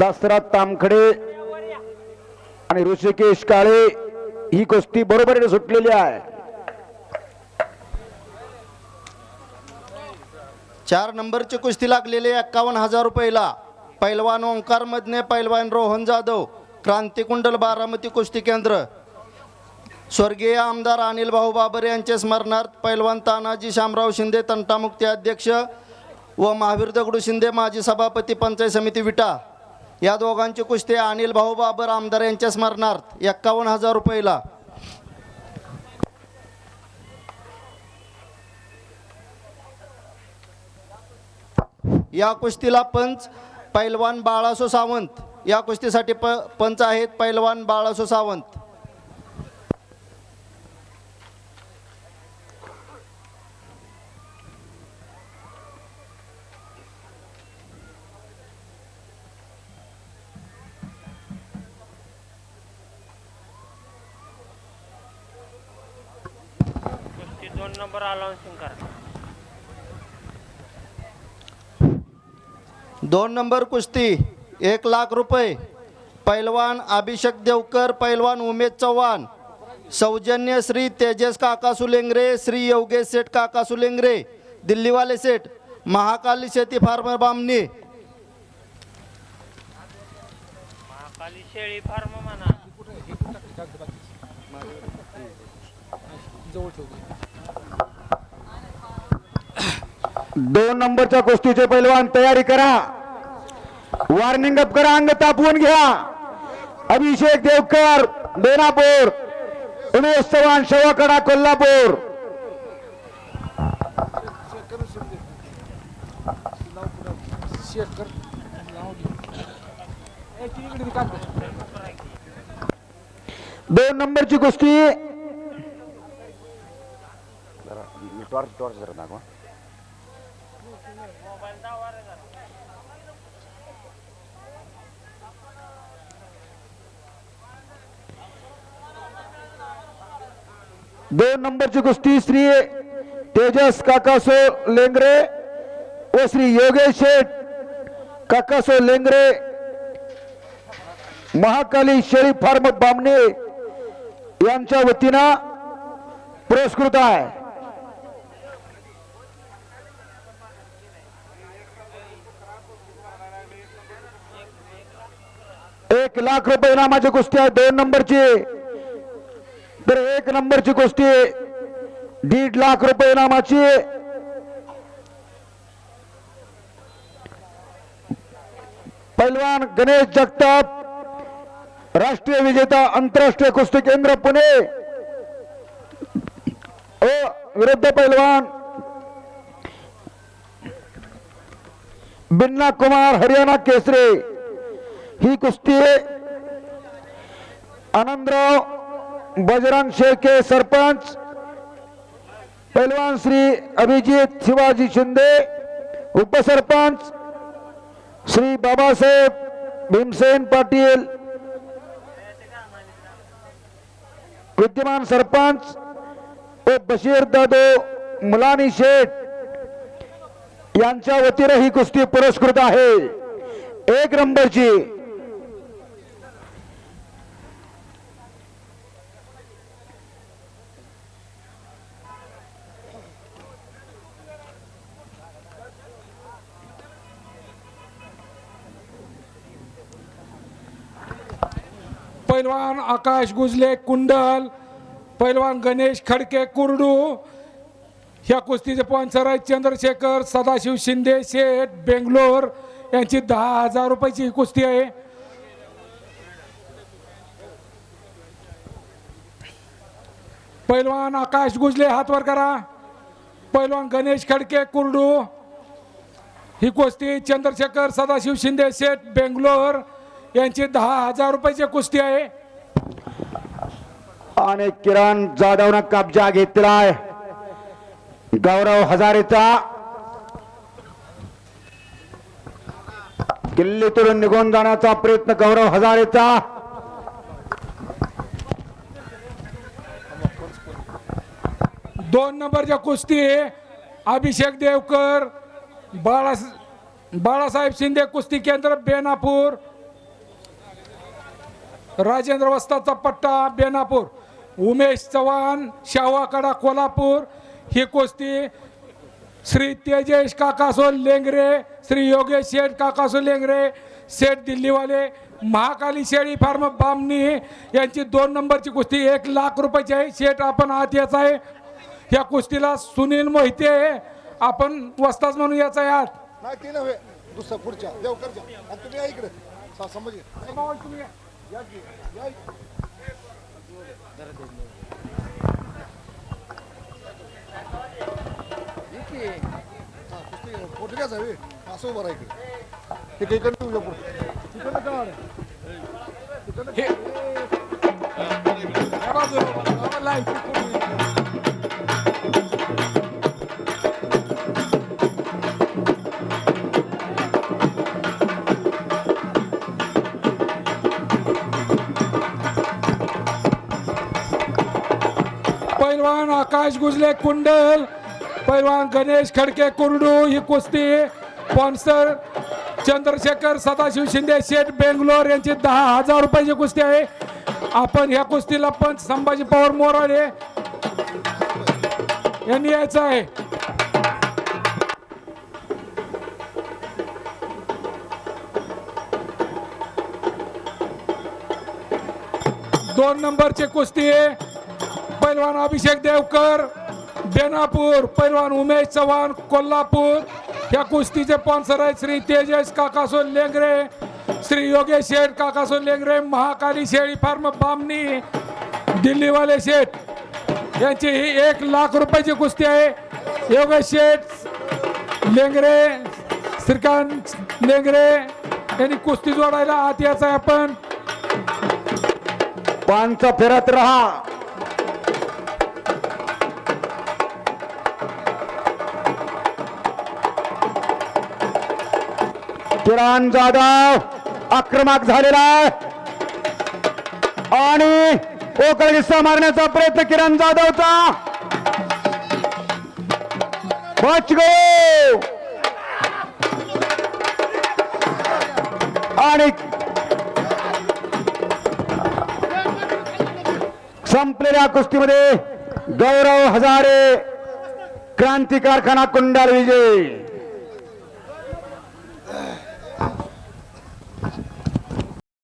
दसरात तामखडे आणि ऋषिकेश काळे ही कुस्ती बरोबरीने सुटलेली आहे. चार नंबरची कुस्ती लागलेली एक्कावन्न हजार रुपयाला. पैलवान ओंकार मधने पैलवान रोहन जाधव क्रांतिकुंडल बारामती कुस्ती केंद्र. स्वर्गीय आमदार अनिल भाऊ बाबर यांचे स्मरणार्थ पैलवान तानाजी शामराव शिंदे तंटामुक्ती अध्यक्ष व महावीर दगडू शिंदे माजी सभापती पंचायत समिती विटा. या दोघांची कुस्ती अनिल भाऊ बाबर आमदार यांच्या स्मरणार्थ एक्कावन्न हजार रुपयेला. या कुस्तीला पंच पैलवान बाळासो सावंत. या कुस्तीसाठी प पंच आहेत पैलवान बाळासो सावंत कुस्ती दोन नंबर अलाउन्सिंग करा दोन नंबर कुस्ती एक लाख रुपये. पैलवान अभिषेक देवकर पैलवान उमेश चव्हाण. सौजन्य श्री तेजस काका सुलेंगरे श्री योगेश सेठ काका सुलेंगरे. दिल्लीवाले सेठ महाकाली शेती फार्मर बामणी. महाकाली शेळी फार्म म्हणा. दोन नंबरच्या कुस्तीचे पैलवान तयारी करा. वॉर्निंग अप करा अंग तापवून घ्या. अभिषेक देवकर बेनापूर. उमेश चव्हाण शेवाकडा कोल्हापूर. दोन नंबरची कुस्ती दोन नंबरची कुस्ती श्री तेजस काकासो लेंगरे व श्री योगेश शेठ काकासो लेंगरे. महाकाली शेळी फार्म बामणे यांच्या वतीनं पुरस्कृत आहे. एक लाख रुपये इनामाची कुस्ती आहे दोन नंबरची. तर एक नंबरची कुस्ती दीड लाख रुपये इनामाची पैलवान गणेश जगताप राष्ट्रीय विजेता आंतरराष्ट्रीय कुस्ती केंद्र पुणे. ओ विरुद्ध पैलवान बिन्ना कुमार हरियाणा केसरे. ही कुस्ती आनंदराव बजरंग शेळके सरपंच पैलवान श्री अभिजित शिवाजी शिंदे उपसरपंच श्री बाबासाहेब भीमसेन पाटील विद्यमान सरपंच व बशीर दादो मुलानी शेठ यांच्या वतीने ही कुस्ती पुरस्कृत आहे. एक नंबरची पैलवान आकाश गुजले कुंडल पैलवान गणेश खडके कुरडू ह्या कुस्तीचे स्पॉन्सर आहेत चंद्रशेखर सदाशिव शिंदे शेठ बेंगलोर यांची दहा हजार रुपयाची ही कुस्ती आहे. पैलवान आकाश गुजले हातवर करा. पैलवान गणेश खडके कुरडू ही कुस्ती चंद्रशेखर सदाशिव शिंदे शेठ बेंगलोर यांची दहा हजार रुपयाची कुस्ती आहे. आणि किरण जाधवनं कब्जा घेतलाय. गौरव हजारेचा. किल्लीतून निघून जाण्याचा प्रयत्न गौरव हजारेचा. दोन नंबरच्या कुस्ती अभिषेक देवकर बाळा बाळासाहेब शिंदे कुस्ती केंद्र बेनापूर. राजेंद्र वस्ताचा पट्टा बेनापूर. उमेश चव्हाण शावाकडा कोल्हापूर. ही कुस्ती श्री तेजेश काकासो लेंगरे श्री योगेश शेठ काकासो लेंगरे शेठ दिल्लीवाले महाकाली शेळी फार्म बामणी. यांची दोन नंबरची कुस्ती एक लाख रुपयाची आहे. शेठ आपण आत याचा आहे. या कुस्तीला सुनील मोहिते आपण वस्ताच म्हणून याचा आहे आत. पुढच्या या इकडे सा- संभाजी या आहे, बे. असं उभं राहा इकडे इकडे इकडे तुझ्या पुढे इकडे काढ. हे पैलवान आकाश गुजले कुंडल. पैलवान गणेश खडके कुरडू ही कुस्ती. स्पॉन्सर चंद्रशेखर सदाशिव शिंदे शेठ बेंगलोर यांची दहा हजार रुपयाची कुस्ती आहे. आपण ह्या कुस्तीला पण संभाजी पवार मोराडे यांनी यायचं आहे. दोन नंबरची कुस्ती आहे. पैलवान अभिषेक देवकर बेनापूर पैलवान उमेश चव्हाण कोल्हापूर. या कुस्तीचे स्पॉन्सर आहेत श्री तेजस काकासो लेंगरे श्री योगेश शेठ काकासो लेंगरे महाकाली शेळी फार्म बामणी दिल्लीवाले शेठ. यांची ही एक लाख रुपयाची कुस्ती आहे. योगेश शेठ लेंगरे श्रीकांत लेंगरे यांनी कुस्ती जोडायला आत याचा आहे आपण. पानचा फिरत रहा. किरण जाधव आक्रमक झालेला आहे. आणि पोकळ मारण्याचा प्रयत्न किरण जाधवचा. बच गो. आणि संपलेल्या कुस्तीमध्ये गौरव हजारे क्रांती कारखाना कुंडाल विजय.